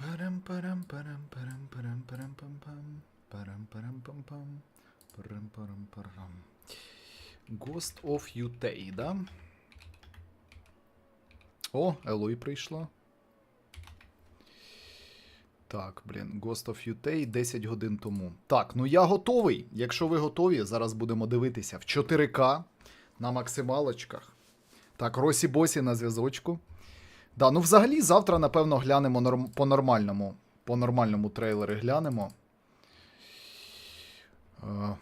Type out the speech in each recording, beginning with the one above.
Парам парам парам парам парам парам пам пам парам парам пам пам парам парам парам. Ghost of Utei, да? О, Елой прийшла. Так, блін, Ghost of Utei 10 годин тому. Так, ну я готовий. Якщо ви готові, зараз будемо дивитися в 4К на максималочках. Так, Росі Босі на зв'язочку. Да, ну взагалі завтра, напевно, глянемо норм... по нормальному. По нормальному трейлери глянемо. Е,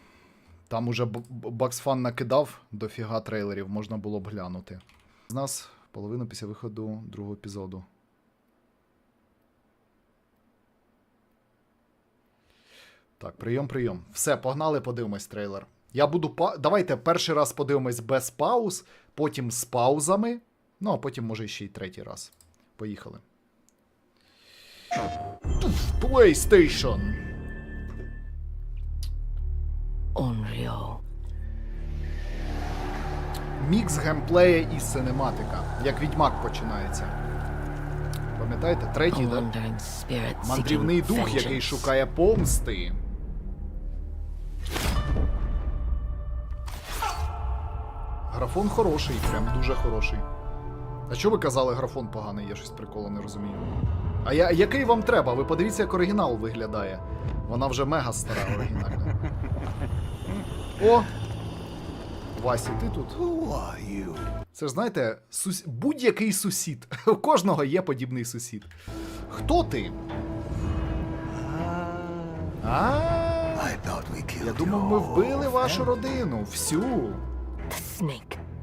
Там уже Баксфан накидав дофіга трейлерів, можна було б глянути. З нас половину після виходу другого епізоду. Так, прийом, прийом. Все, погнали, подивимось трейлер. Я буду. Давайте перший раз подивимось без пауз, потім з паузами. Ну, а потім, може, ще й третій раз. Поїхали. PlayStation. Unreal. Мікс геймплея і синематика. Як відьмак починається. Пам'ятаєте? Третій, да? Мандрівний дух, який шукає помсти. Графон хороший, прям дуже хороший. А що ви казали, графон поганий? Я щось приколу не розумію. А я, який вам треба? Ви подивіться, як оригінал виглядає. Вона вже мега стара оригінальна. О! Васі, ти тут? Це ж знаєте, сус... будь-який сусід. У кожного є подібний сусід. Хто ти? А, я думав, ми вбили вашу родину. Всю.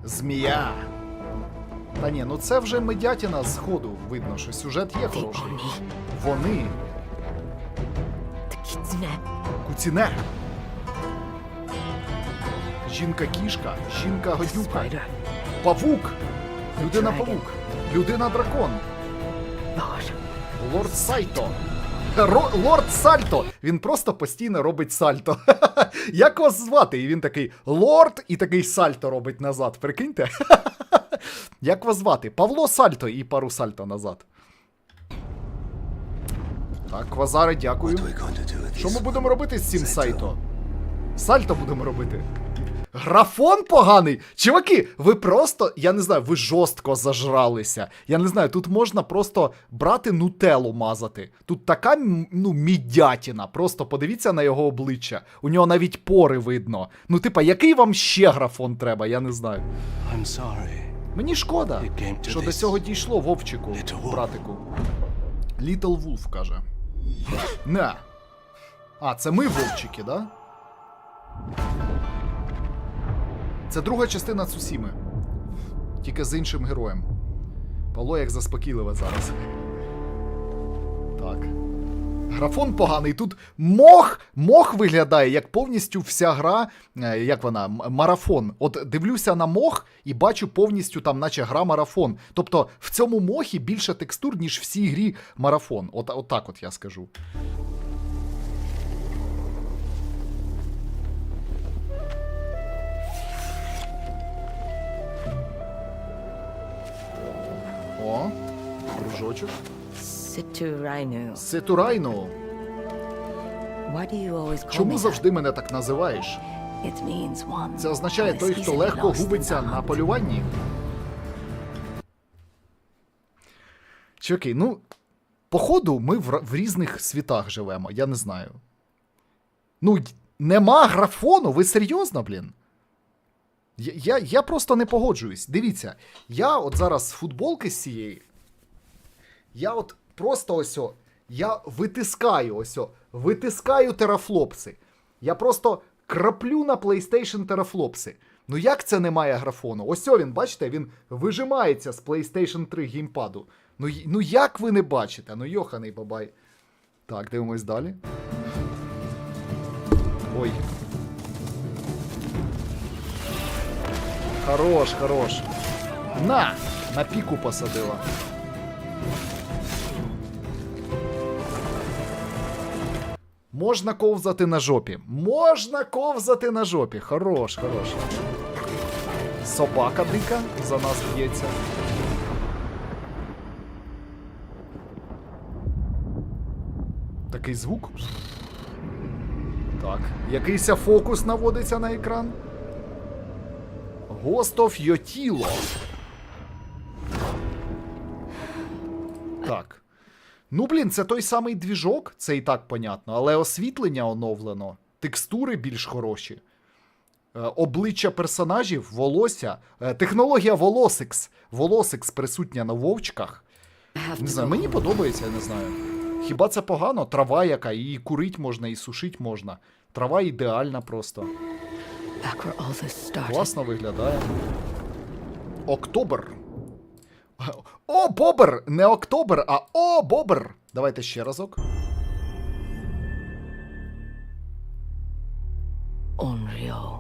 Змія. Та ні, ну це вже медятіна з ходу видно, що сюжет є хороший. Вони. Kitsune. Куціне. Жінка-кішка, жінка-гадюка, павук, людина-павук, людина-дракон, лорд Сайто. Ро- лорд Сальто! Він просто постійно робить сальто. Як вас звати? І він такий лорд і такий сальто робить назад. Прикиньте? Як вас звати? Павло Сальто і пару сальто назад. Так, квазари, дякую. Що ми будемо робити з цим сайто? Сальто будемо робити. Графон поганий. Чуваки, ви просто, я не знаю, ви жорстко зажралися. Я не знаю, тут можна просто брати нутелу мазати. Тут така ну, мідятіна. Просто подивіться на його обличчя. У нього навіть пори видно. Ну, типа, який вам ще графон треба, я не знаю. I'm sorry. Мені шкода, що до цього дійшло Вовчику, братику. Little Wolf каже. Не. А, це ми Вовчики, да? Це друга частина Цусіми. Тільки з іншим героєм. Павло як заспокійливе зараз. Так. Графон поганий. Тут мох, мох виглядає як повністю вся гра. е, Як вона? Марафон. От дивлюся на мох і бачу повністю там, наче гра марафон. Тобто в цьому мохі більше текстур, ніж в цій грі марафон. От, от так от я скажу. О, кружочок. Ситурайну. Me Чому завжди мене так називаєш? Це означає той, хто легко губиться на полюванні. Чуваки, ну, походу, ми в, в різних світах живемо, я не знаю. Ну, нема графону, ви серйозно, блін? Я, я, я просто не погоджуюсь. Дивіться, я от зараз з футболки з цієї. Я от просто ось о, я витискаю ось о, витискаю терафлопси. Я просто краплю на PlayStation терафлопси. Ну як це немає графону? Ось о він, бачите, він вижимається з PlayStation 3 геймпаду. Ну, ну як ви не бачите? Ну йоханий бабай. Так, дивимось далі. Ой. Хорош, хорош. На! На піку посадила. Можна ковзати на жопі. Можна ковзати на жопі. Хорош, хорош. Собака дика за нас б'ється. Такий звук. Так. Якийся фокус наводиться на екран. Ghost of Yotilo. Ну, блін, це той самий двіжок, це і так понятно, але освітлення оновлено, текстури більш хороші. Е, обличчя персонажів, волосся, е, технологія Волосикс. Волосикс присутня на вовчках. Не знаю, мені подобається, я не знаю. Хіба це погано? Трава яка, її курить можна і сушить можна. Трава ідеальна просто. Класно виглядає. Октобер. О, Бобер! Не Октобер, а О, Бобер! Давайте ще разок. Unreal.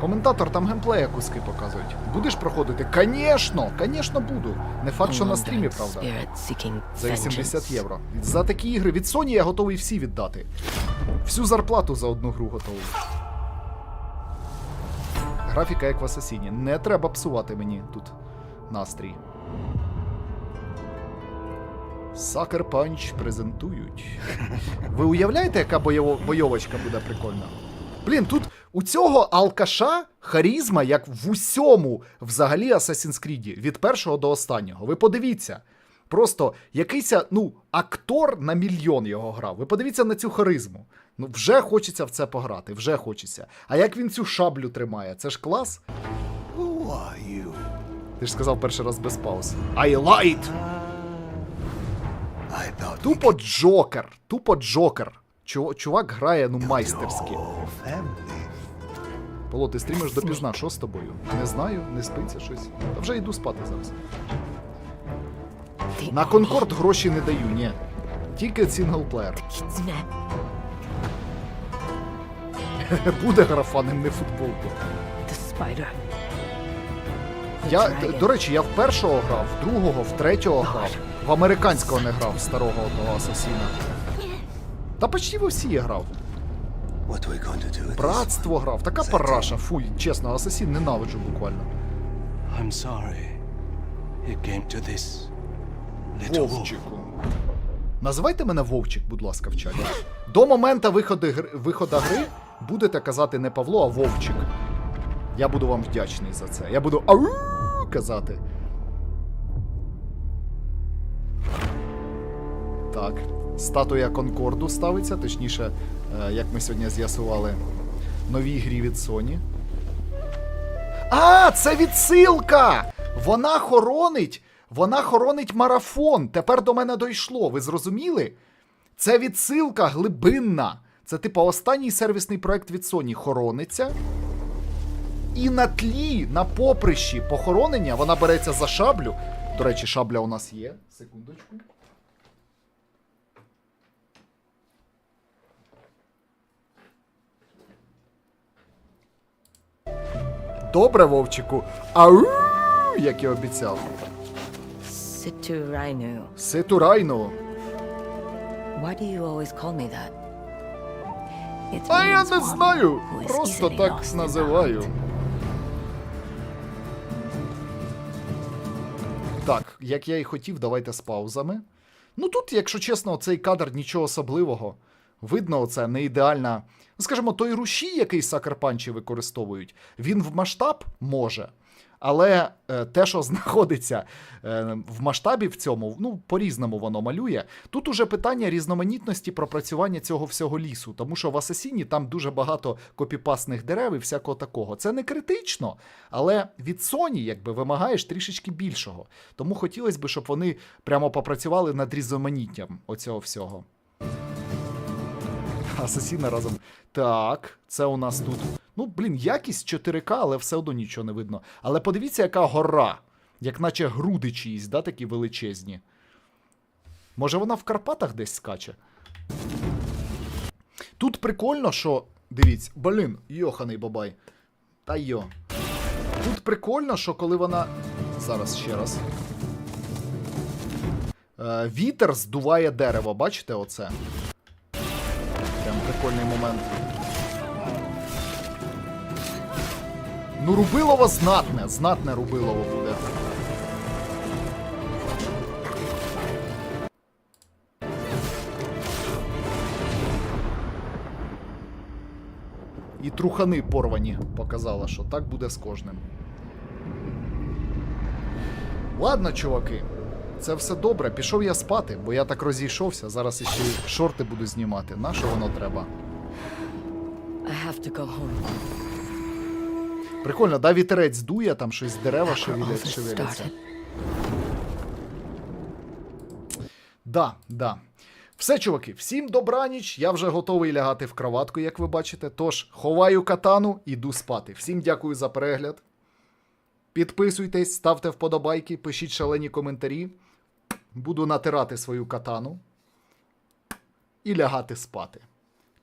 Коментатор там геймплея куски показують. Будеш проходити? Конечно! Конечно буду. Не факт, що на стрімі, правда. За 80 євро. За такі ігри від Sony я готовий всі віддати. Всю зарплату за одну гру готовий. Графіка як в Асасіні. Не треба псувати мені тут настрій. Sucker Punch презентують. Ви уявляєте, яка бойово- бойовочка буде прикольна? Блін, тут у цього алкаша харізма, як в усьому взагалі Assassin's Creed, від першого до останнього. Ви подивіться. Просто якийсь, ну, актор на мільйон його грав. Ви подивіться на цю харизму. Ну, вже хочеться в це пограти, вже хочеться. А як він цю шаблю тримає? Це ж клас. Who are you? Ти ж сказав перший раз без пауз. I lied! I Тупо Джокер. Тупо Джокер. Чу- Чувак грає, ну, майстерськи. Поло, ти стрімиш допізна, що з тобою? Не знаю, не спиться щось. Та вже йду спати зараз. На Конкорд гроші не даю, ні. Тільки сінглплеєр. Буде графаним, не футболку. Я, до речі, я в першого грав, в другого, в третього грав. В американського не грав, старого того асасіна. Та почти во всі я грав. Братство грав. Така параша. Фуй, чесно, асасін ненавиджу буквально. I'm sorry. It came to this. Вовчику. Називайте мене Вовчик, будь ласка, в чаті. До моменту виходу гри, виходу гри будете казати не Павло, а Вовчик. Я буду вам вдячний за це. Я буду ау казати. Так. Статуя Конкорду ставиться, точніше, е, як ми сьогодні з'ясували, новій грі від Sony. А, це відсилка! Вона хоронить. Вона хоронить марафон. Тепер до мене дійшло. Ви зрозуміли? Це відсилка глибинна. Це, типу, останній сервісний проект від Sony хорониться. І на тлі, на поприщі похоронення вона береться за шаблю. До речі, шабля у нас є. Секундочку. Добре, Вовчику. Ау! Як і обіцяв. Situ Rainu. Why do you always call me that? It А я не знаю. who is Просто easily так lost називаю. Так, як я і хотів, давайте з паузами. Ну тут, якщо чесно, цей кадр нічого особливого. Видно, оце не ідеальна. Ну, скажімо, той рушій, який сакерпанчі використовують, він в масштаб може. Але е, те, що знаходиться е, в масштабі в цьому, ну, по-різному воно малює. Тут уже питання різноманітності пропрацювання цього всього лісу, тому що в Асасіні там дуже багато копіпасних дерев і всякого такого. Це не критично, але від Sony якби вимагаєш трішечки більшого. Тому хотілося б, щоб вони прямо попрацювали над різноманіттям оцього всього. Асасіна разом. Так, це у нас тут. Ну, блін, якість 4К, але все одно нічого не видно. Але подивіться, яка гора. Як наче груди чиїсь, да, такі величезні. Може, вона в Карпатах десь скаче? Тут прикольно, що. Дивіться, блін, йоханий бабай. Та йо. Тут прикольно, що коли вона. Зараз ще раз. Е, вітер здуває дерево, бачите оце? Прям прикольний момент. Ну, рубилово знатне, знатне рубилово буде. І трухани порвані показала, що так буде з кожним. Ладно, чуваки, це все добре. Пішов я спати, бо я так розійшовся. Зараз іще шорти буду знімати. На що воно треба? I have to go home. Прикольно, да, вітерець дує, там щось дерева шевелять, шевеляться. Да, да. Все, чуваки, всім добраніч. Я вже готовий лягати в кроватку, як ви бачите. Тож, ховаю катану, іду спати. Всім дякую за перегляд. Підписуйтесь, ставте вподобайки, пишіть шалені коментарі. Буду натирати свою катану і лягати спати.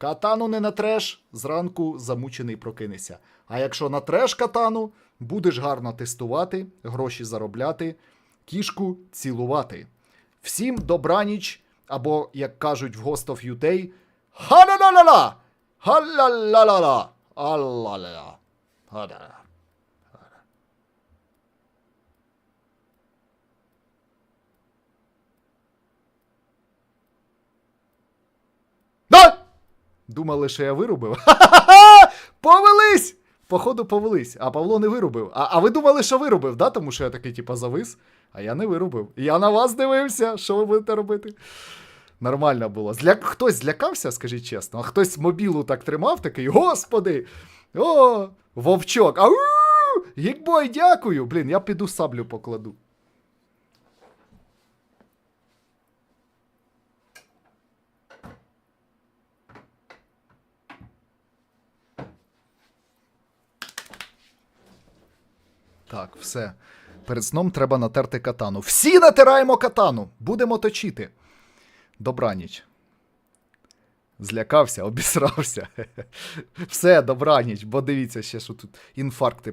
Катану не натреш, зранку замучений прокинешся. А якщо натреш катану, будеш гарно тестувати, гроші заробляти, кішку цілувати. Всім добраніч, або, як кажуть в Ghost of UK, ха-ла-ла-ла-ла! Ха-ла-ла-ла-ла! Алла-ла-ла! Ха-ла-ла. Да! Думали, що я вирубив. Повелись! Походу, повелись. А Павло не вирубив. А, а ви думали, що вирубив, да? Тому що я такий, типа, завис. А я не вирубив. Я на вас дивився. Що ви будете робити? Нормально було. Зля... Хтось злякався, скажіть чесно, а хтось мобілу так тримав, такий, господи! О, вовчок! Ау! Гікбой, дякую! Блін, я піду саблю покладу. Так, все. Перед сном треба натерти катану. Всі натираємо катану! Будемо точити. Добраніч. Злякався, обісрався. Все, добраніч, бо дивіться ще, що тут інфаркти